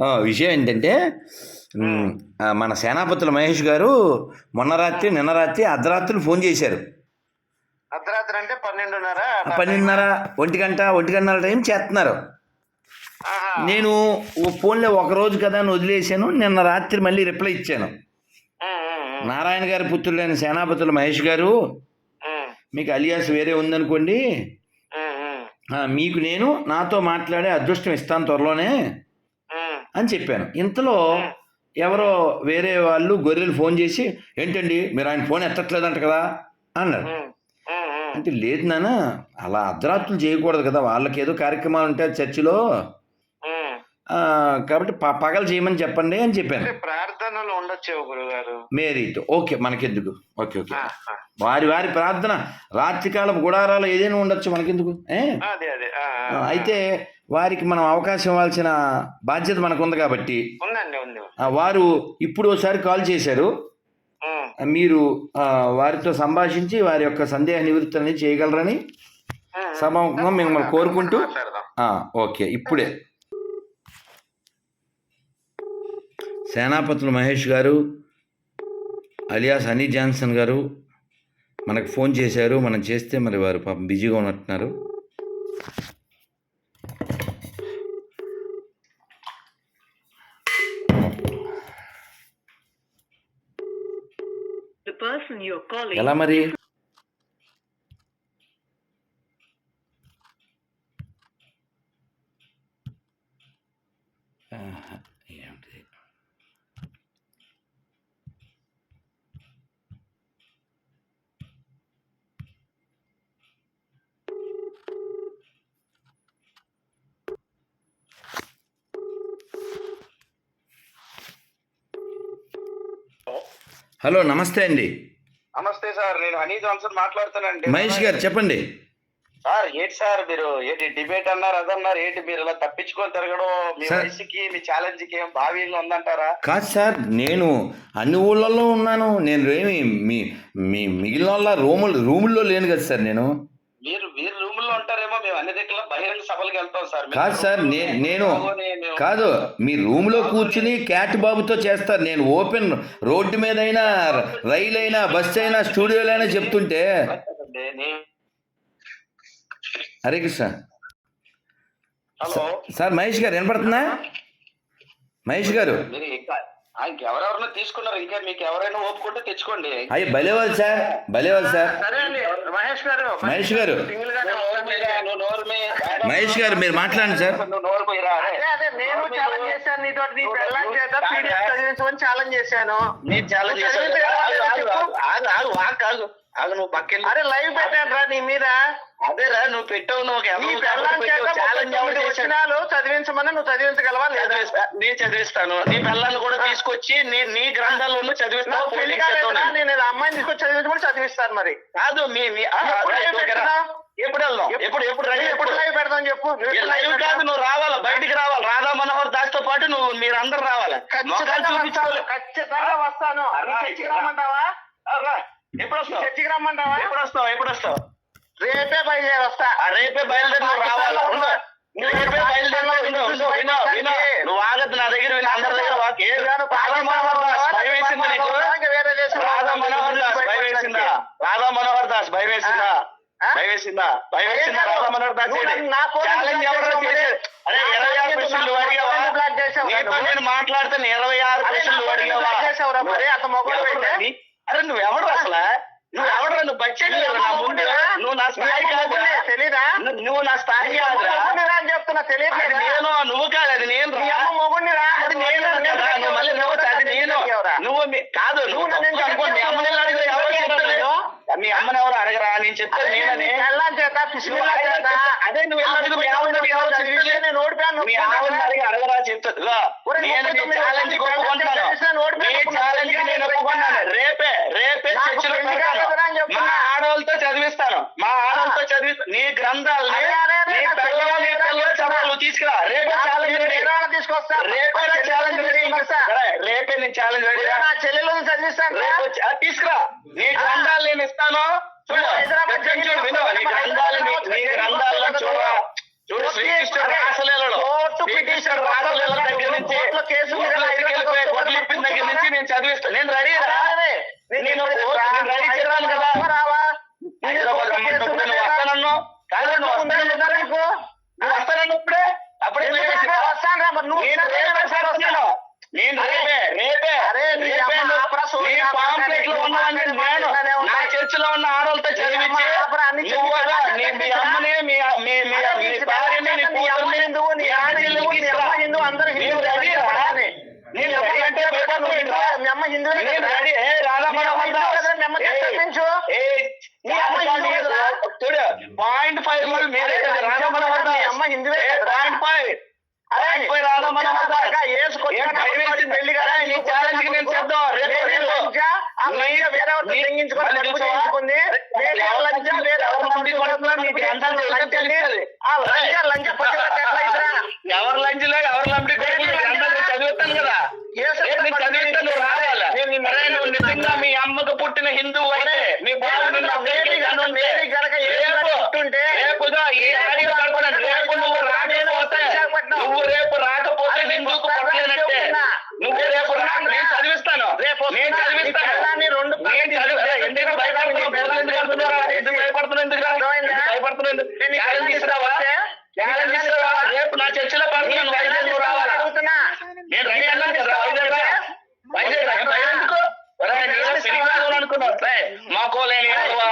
విషయం ఏంటంటే మన సేనాపతుల మహేష్ గారు మొన్న రాత్రి నిన్న రాత్రి అర్ధరాత్రులు ఫోన్ చేశారు. అర్ధరాత్రి అంటే పన్నెండున్నర పన్నెండున్నర ఒంటి గంట ఒంటి గంటల టైం చేస్తున్నారు. నేను ఓ ఫోన్లో ఒక రోజు కదా అని వదిలేశాను నిన్న రాత్రి మళ్ళీ రిప్లై ఇచ్చాను. నారాయణ గారి పుత్రుడైన సేనాపతుల మహేష్ గారు మీకు అలియాస్ వేరే ఉందనుకోండి మీకు నేను నాతో మాట్లాడే అదృష్టం ఇస్తాను త్వరలోనే. అని చెప్పాను. ఇంతలో ఎవరో వేరే వాళ్ళు గొర్రెలు ఫోన్ చేసి ఏంటండి మీరు ఆయన ఫోన్ ఎత్తట్లేదంట కదా అన్నారు. అంటే లేదు నాన్న అలా అర్ధరాత్రులు చేయకూడదు కదా వాళ్ళకి ఏదో కార్యక్రమాలు ఉంటాయి చర్చిలో. కాబట్టి పగలు చేయమని చెప్పండి అని చెప్పాను. ప్రార్థనలు ఉండొచ్చేమో గురుగారు మేరీతో ఓకే మనకెందుకు? Okay okay. వారి వారి ప్రార్థన. రాత్రికాలపు గుడారాలు ఏదైనా ఉండొచ్చు మనకెందుకు. అయితే వారికి మనం అవకాశం ఇవ్వాల్సిన బాధ్యత మనకు ఉంది కాబట్టి వారు ఇప్పుడు ఒకసారి కాల్ చేశారు. మీరు వారితో సంభాషించి వారి యొక్క సందేహ నివృత్తి అనేది చేయగలరని. సభాముఖంగా మిమ్మల్ని కోరుకుంటూ ఓకే ఇప్పుడే. సేనాపతులు మహేష్ గారు అలియాస్ హనీ జాన్సన్ గారు మనకు ఫోన్ చేశారు. మనం చేస్తే మరి వారు పాపం బిజీగా ఉన్నట్టున్నారు. The person you're calling ఎలా మరి హలో నమస్తే అండి. నమస్తే సార్ నేను హనీ జాన్సన్ మాట్లాడుతానండి మహేష్ గారు చెప్పండి. సార్ ఏంటి సార్ మీరు ఏంటి డిబేట్ అన్నారు అదన్నారు ఏంటి మీరు ఇలా తప్పించుకొని తిరగడం మీ. వయసుకి మీ ఛాలెంజ్కి ఏం భావ్యంగా ఉందంటారా? కాదు సార్ నేను అన్ని ఊళ్ళల్లో ఉన్నాను. నేను ఏమి మీ మీ మిగిలిన వాళ్ళ రూములు రూముల్లో లేను కదా సార్ నేను. మీరు మీరు రూమ్లో ఉంటారేమో మేము అన్ని దగ్గర బహిరంగ సభలకు వెళ్తాం సార్. కాదు సార్లో నేను కాదు మీ రూమ్లో కూర్చుని క్యాట్ బాబుతో చేస్తారు నేను ఓపెన్ రోడ్డు మీద అయినా రైలు అయినా బస్సు అయినా స్టూడియోలో అయినా చెప్తుంటే హరే కృష్ణ. హలో. సార్ మహేష్ గారు వినపడుతుందా? మహేష్ గారు. ఇంకెవరెవరినో తీసుకున్నారు. ఇంకా మీకు ఎవరైనా ఓపుకుంటే తెచ్చుకోండి. అయ్యి భలేవాళ్ళు సార్. భలేవాళ్ళు సార్. సరే అండి. మహేష్ గారు మహేష్ గారు సింగిల్గా నువ్వు నోరు మీద. మహేష్ గారు మీరు మాట్లాడండి సార్. నువ్వు నోరు పోయిరా అదే అదే నేను ఛాలెంజ్ చేశాను నీతో నీ పెళ్ళాం చేత పీడిఎఫ్ చదివించమని ఛాలెంజ్ చేశాను. నేను ఛాలెంజ్ చేశాను. ఆగు, ఆగు? ఆగు, ఆగు, నువ్వు పక్కన అరే లైవ్ పెట్టాను రా నీ మీద. అదేరా నువ్వు పెట్టావు నువ్వు చదివించమని నువ్వు చదివించగలవా లేదా? నేను చదివిస్తాను. నీ పిల్లల్ని కూడా తీసుకొచ్చి నీ నీ గ్రంథాలను చదివిస్తావు నాకు పెళ్ళి నేను. అమ్మాయిని తీసుకొచ్చి చదివించమని చదివిస్తాను మరి. కాదు మీ ఎప్పుడు వెళ్దాం? ఎప్పుడు ఎప్పుడు రెడీ ఎప్పుడు లైవ్ పెడదాం చెప్పు? లైవ్ కాదు? నువ్వు రావాలి? బయటికి రావాలి. రాధా మనోహర్ దాస్తో పాటు నువ్వు మీరందరూ రావాలి. మొఖాలు ఖచ్చితంగా వస్తాను. ఖచ్చితంగా రమ్మంటావా. ఎప్పుడు వస్తావు చర్చికి రమ్మంటావా? ఎప్పుడు వస్తావు ఎప్పుడు వస్తావు రేపే బయలుదేరి వస్తా. రేపే బయలుదేరి నువ్వు రావాలి. రేపే బయలుదేరి. నువ్వు ఆగద్దు నా దగ్గర అందరి దగ్గర వాకి రాధా మనోహర్ దాస్ భయం వేసిందా నీకు? రాధా మనోహర్ దాస్ భయం వేసిందా? రాధా మనోహర్ దాస్ భయం వేసిందా? భయం వేసిందా? భయం వేసిందా? రాధా మనోహర్ దాస్ ఛాలెంజ్ ఎవరో చేసావు. అరే ఇరవై ఆరు క్వశ్చన్లు అడిగావా? నీతో? నేను మాట్లాడుతాను ఇరవై ఆరు క్వశ్చన్లు అడిగావా? అరే నువ్వు ఎవడు అసలు నువ్వు ఎవడు నువ్వు మొగుడురా? నువ్వు నా స్థాయి కాదురా. మొగుడురా? తెలీదా? నువ్వు- నా స్థాయి కాదురా. అని చెప్తున్నా అది తెలియట్లేదా? నేను నువ్వు కాదు అది నేను మొగుడినిరా? అది నేను కదా నువ్వు మళ్ళీ నువ్వు అది నేను. నువ్వు కాదు నువ్వు మీ అమ్మని ఎవరు చెప్తారు? మీ అమ్మని ఎవరు అడగరా? నేను చెప్తాను నేనని. అదే నువ్వు మీ అడిగి అడగరా చెప్తాది రేపే రేపే చర్చలో మా. ఆడవాళ్ళతో చదివిస్తాను. మా ఆడవాళ్ళతో చదివి నీ గ్రంథాలని. చదవాలి తీసుకురా. రేపే ఛాలెంజ్ తీసుకొస్తా. రేపే ఛాలెంజ్ రేపే నేను ఛాలెంజ్ చెల్లెలను చదివిస్తాను తీసుకురా. నీ గ్రంథాలు నేను ఇస్తాను. చూడు చూడు నీ గ్రంథాలు నీ- గ్రంథాలను చూడరా చూడు శ్రీకృష్ణుడు పిటిషన్ రావడం దగ్గర నుంచి కేసు మీద దగ్గర నేను చదివిస్తాను నేను రెడీ రా చూడు పాయింట్ ఫైవ్ మీరే అమ్మ హిందువే పాయింట్ ఫైవ్. తెంగించుకుంది. వేరే లంచ వేరే లంచ లంచ రేపు నా చర్చలో పాల్గొన్నాను నేను మాకో లేని అదవా?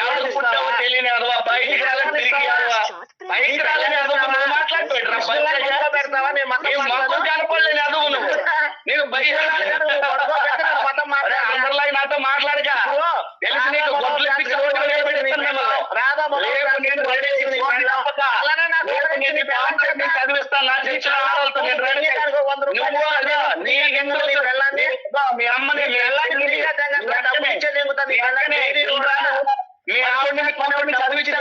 ఎవరికి పుట్టావో తెలియని అదవా? బయటికి రాలని తిరిగి అదవా? బయటికి రాలని అదవా? నువ్వు మాట్లాడుతున్నావు నేను మాకు కనపడలేని అదవు నువ్వు. నేను బయట మీ అమ్మని మీ ఆవిడని పని చదివించి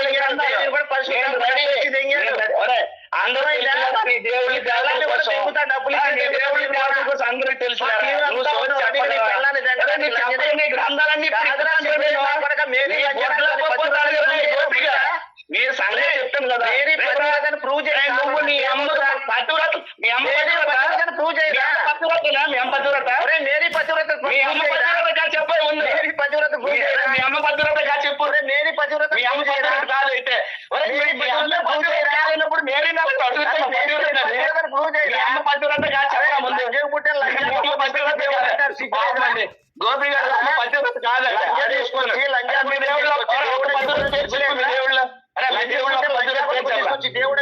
పూజ మేరీ పతివ్రత చెప్పే ఉంది మేరీ పతివ్రత పూజ మీ అమ్మ పతివ్రత కా చెప్పు మేరీ పతివ్రత మీ అమ్మ పతివ్రత కాదు అయితే పూజ రాలేనప్పుడు మేరీ నాకు పూజ మీ అమ్మ పతివ్రత కా చెప్పా ముందు పతివ్రత గోపి గారు పతివ్రత కాదు లంజా దేవుళ్ళ దేవుళ్ళ దేవుళ్ళ పతివ్రత దేవుడు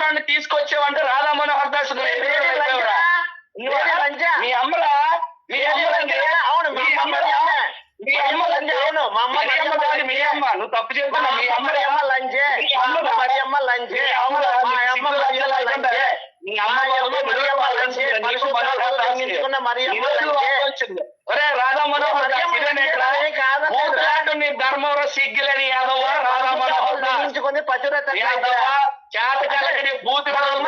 నన్ను తీసుకొచ్చేవంటే రాధా మనోహర్ దాస్ మీ అమ్మల మీ అవును అమ్మ మీ అమ్మ అవును మా అమ్మ మీ అమ్మ నువ్వు తప్పు చేస్తున్నా మీ అమ్మ లంజే అమ్మ మరి అమ్మ లంజే మధురత చేతకాలని బూతి మా అమ్మ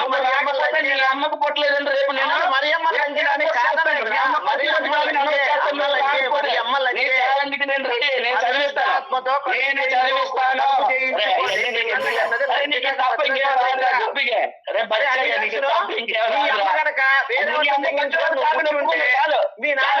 అమ్మ నేను అమ్మకు పొట్టలేదండి రేపు నేను. మరి అమ్మ లంచడానికి కాదండి మరి అమ్మ మీ నాన్న